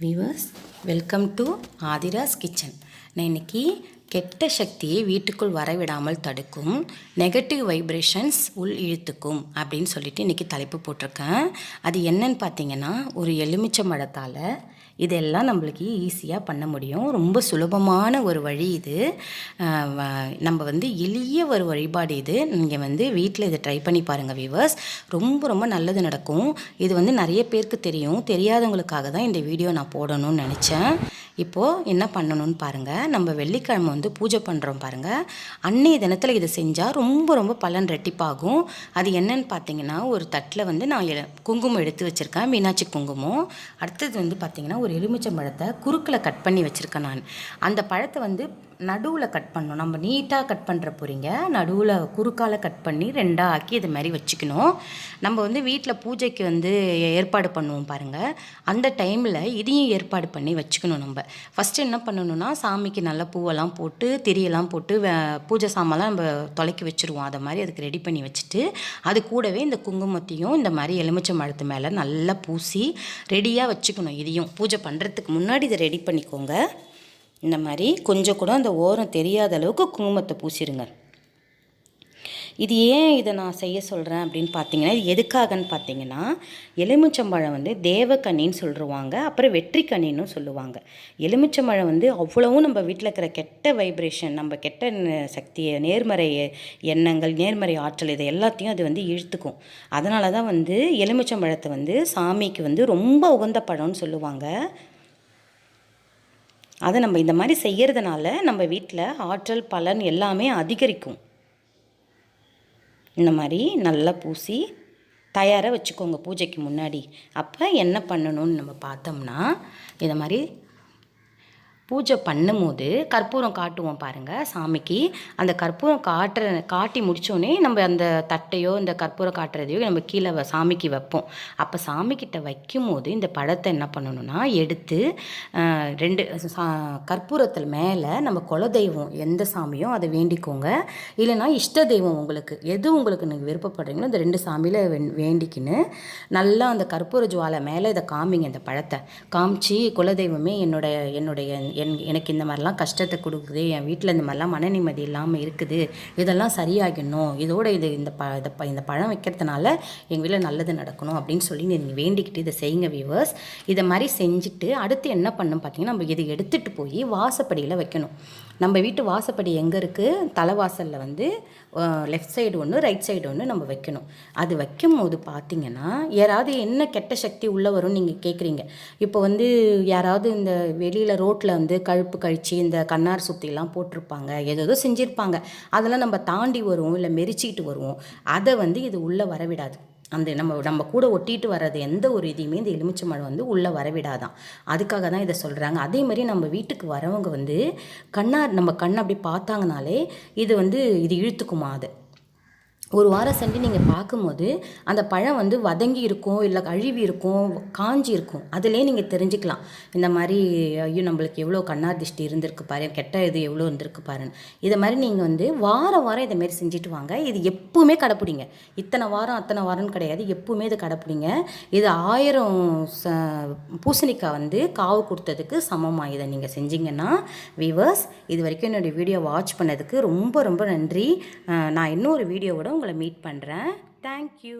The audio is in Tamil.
Viewers welcome to Adhira's kitchen నేనుకి கெட்ட சக்தியை வீட்டுக்குள் வரவிடாமல் தடுக்கும். நெகட்டிவ் வைப்ரேஷன்ஸ் உள் இழுத்துக்கும் அப்படின்னு சொல்லிட்டு இன்றைக்கி தலைப்பு போட்டிருக்கேன். அது என்னன்னு பார்த்தீங்கன்னா ஒரு எலுமிச்சை மடத்தால் இதெல்லாம் நம்மளுக்கு ஈஸியாக பண்ண முடியும். ரொம்ப சுலபமான ஒரு வழி இது. வ- நம்ம வந்து எளிய ஒரு வழிபாடு இது. நீங்கள் வந்து வீட்டில் இதை ட்ரை பண்ணி பாருங்கள் வியூவர்ஸ் ரொம்ப ரொம்ப நல்லது நடக்கும். இது வந்து நிறைய பேருக்கு தெரியும். தெரியாதவங்களுக்காக தான் இந்த வீடியோ நான் போடணும்னு நினச்சேன். இப்போது என்ன பண்ணணும்னு பாருங்கள் நம்ம வெள்ளிக்கிழமை வந்து பூஜை பண்ணுறோம் பாருங்கள் அன்னைய தினத்தில் இதை செஞ்சால் ரொம்ப ரொம்ப பலன் ரெட்டிப்பாகும். அது என்னன்னு பார்த்தீங்கன்னா ஒரு தட்டில் வந்து நான் எ- குங்குமம் எடுத்து வச்சுருக்கேன் மீனாட்சி குங்குமம். அடுத்தது வந்து பார்த்தீங்கன்னா ஒரு எலுமிச்சம் பழத்தை குறுக்கில் கட் பண்ணி வச்சுருக்கேன் நான். அந்த பழத்தை வந்து நடுவில் கட் பண்ணணும். நம்ம நீட்டாக கட் பண்ணுற போகிறீங்க நடுவில் குறுக்கால கட் பண்ணி ரெண்டாக ஆக்கி இது மாதிரி வச்சுக்கணும். நம்ம வந்து வீட்டில் பூஜைக்கு வந்து ஏற்பாடு பண்ணுவோம் பாருங்கள் அந்த டைமில் இதையும் ஏற்பாடு பண்ணி வச்சுக்கணும் நம்ம. ஃபஸ்ட்டு என்ன பண்ணணும்னா சாமிக்கு நல்ல பூவெல்லாம் போட்டு திரியெல்லாம் போட்டு பூஜை சாமான்லாம் நம்ம தொலைக்கி வச்சுருவோம். அதை மாதிரி அதுக்கு ரெடி பண்ணி வச்சுட்டு அது கூடவே இந்த குங்குமத்தையும் இந்த மாதிரி எலுமிச்சை மழத்து மேலே நல்லா பூசி ரெடியாக வச்சுக்கணும் இதையும். பூஜை பண்ணுறதுக்கு முன்னாடி இதை ரெடி பண்ணிக்கோங்க. இந்த மாதிரி கொஞ்சம் கூட அந்த ஓரம் தெரியாத அளவுக்கு குங்குமத்தை பூசிடுங்க இது ஏன் இதை நான் செய்ய சொல்கிறேன் அப்படின்னு பார்த்தீங்கன்னா இது எதுக்காகன்னு பார்த்தீங்கன்னா எலுமிச்சம்பழம் வந்து தேவக்கண்ணின்னு சொல்லுவாங்க அப்புறம் வெற்றிக்கனின்னு சொல்லுவாங்க. எலுமிச்சம்பழம் வந்து அவ்வளவும் நம்ம வீட்டில் இருக்கிற கெட்ட வைப்ரேஷன் நம்ம கெட்ட சக்தியை நேர்மறை எண்ணங்கள் நேர்மறை ஆற்றல் இதை எல்லாத்தையும் அது வந்து இழுத்துக்கும். அதனால தான் வந்து எலுமிச்சம்பழத்தை வந்து சாமிக்கு வந்து ரொம்ப உகந்த பழம்னு சொல்லுவாங்க. அதை நம்ம இந்த மாதிரி செய்கிறதுனால நம்ம வீட்டில் ஆற்றல் பலன் எல்லாமே அதிகரிக்கும். இந்த மாதிரி நல்லா பூசி தயாராக வச்சுக்கோங்க பூஜைக்கு முன்னாடி. அப்போ என்ன பண்ணணும்னு நம்ம பார்த்தோம்னா இந்த மாதிரி பூஜை பண்ணும்போது கற்பூரம் காட்டுவோம் பாருங்கள் சாமிக்கு. அந்த கற்பூரம் காட்டுற காட்டி முடித்தோடனே நம்ம அந்த தட்டையோ இந்த கற்பூரம் காட்டுறதையோ நம்ம கீழே வ- சாமிக்கு வைப்போம். அப்போ சாமிக்கிட்ட வைக்கும்போது இந்த பழத்தை என்ன பண்ணணும்னா எடுத்து ரெண்டு சா கற்பூரத்தில் மேலே நம்ம குலதெய்வம் எந்த சாமியோ அதை வேண்டிக்கோங்க. இல்லைன்னா இஷ்ட தெய்வம் உங்களுக்கு எது உங்களுக்கு நீங்கள் விருப்பப்படுறீங்களோ இந்த ரெண்டு சாமியில் வேண்டிக்கின்னு நல்லா அந்த கற்பூர ஜுவாலை மேலே இதை காமிங்க இந்த பழத்தை. காமிச்சு குலதெய்வமே என்னுடைய என்னுடைய என் எனக்கு இந்த மாதிரிலாம் கஷ்டத்தை கொடுக்குது என் வீட்டில் இந்த மாதிரிலாம் மன நிம்மதி இல்லாமல் இருக்குது இதெல்லாம் சரியாகணும் இதோட இது இந்த ப இதை ப- இந்த பழம் வைக்கிறதுனால எங்கள் வீட்டில் நல்லது நடக்கணும் அப்படின்னு சொல்லி நீங்கள் வேண்டிக்கிட்டு இதை செய்யுங்க வியூவர்ஸ் இதை மாதிரி செஞ்சுட்டு அடுத்து என்ன பண்ணணும் பார்த்தீங்கன்னா நம்ம இதை எடுத்துகிட்டு போய் வாசப்படியில் வைக்கணும். நம்ம வீட்டு வாசப்படி எங்கே இருக்குது தலைவாசலில் வந்து லெஃப்ட் சைடு ஒன்று ரைட் சைடு ஒன்று நம்ம வைக்கணும். அது வைக்கும் போது பார்த்தீங்கன்னா யாராவது என்ன கெட்ட சக்தி உள்ளே வரும்னு நீங்கள் கேட்குறீங்க இப்போ வந்து யாராவது இந்த வெளியில் ரோட்டில் வந்து கழுப்பு கழிச்சு இந்த கண்ணார் சுத்திலாம் போட்டிருப்பாங்க. ஏதோ செஞ்சுருப்பாங்க. அதெல்லாம் நம்ம தாண்டி வருவோம் இல்லை மெரிச்சிக்கிட்டு வருவோம். அதை வந்து இது உள்ளே வரவிடாது. அந்த நம்ம நம்ம கூட ஒட்டிட்டு வர்றது எந்த ஒரு இதையுமே இந்த எலுமிச்சை மழை வந்து உள்ளே வரவிடாதான். அதுக்காக தான் இதை சொல்கிறாங்க அதே மாதிரி நம்ம வீட்டுக்கு வரவங்க வந்து கண்ணார் நம்ம கண்ணை அப்படி பார்த்தாங்கனாலே இது வந்து இது இழுத்துக்குமா அது? ஒரு வாரம் சென்று நீங்கள் பார்க்கும்போது அந்த பழம் வந்து வதங்கி இருக்கும் இல்லை அழுவி இருக்கும் காஞ்சி இருக்கும். அதிலே நீங்கள் தெரிஞ்சுக்கலாம். இந்த மாதிரி ஐயோ நம்மளுக்கு எவ்வளோ கண்ணார் திஷ்டி இருந்திருக்கு பாரு கெட்ட இது எவ்வளோ இருந்திருக்கு பாருன்னு. இதை மாதிரி நீங்கள் வந்து வாரம் வாரம் இதை மாதிரி செஞ்சுட்டு வாங்க. இது எப்பவுமே கடைப்பிடிங்க. இத்தனை வாரம் அத்தனை வாரம்னு கிடையாது. எப்பவுமே இது கடைப்பிடிங்க. இது ஆயிரம் ச பூசணிக்காய் வந்து காவு கொடுத்ததுக்கு சமமாக இதை நீங்கள் செஞ்சீங்கன்னா வீவர்ஸ் இது வரைக்கும் என்னுடைய வீடியோ வாட்ச் பண்ணதுக்கு ரொம்ப ரொம்ப நன்றி. நான் இன்னொரு வீடியோவோட உங்களை மீட் பண்ணுறேன் தேங்க்யூ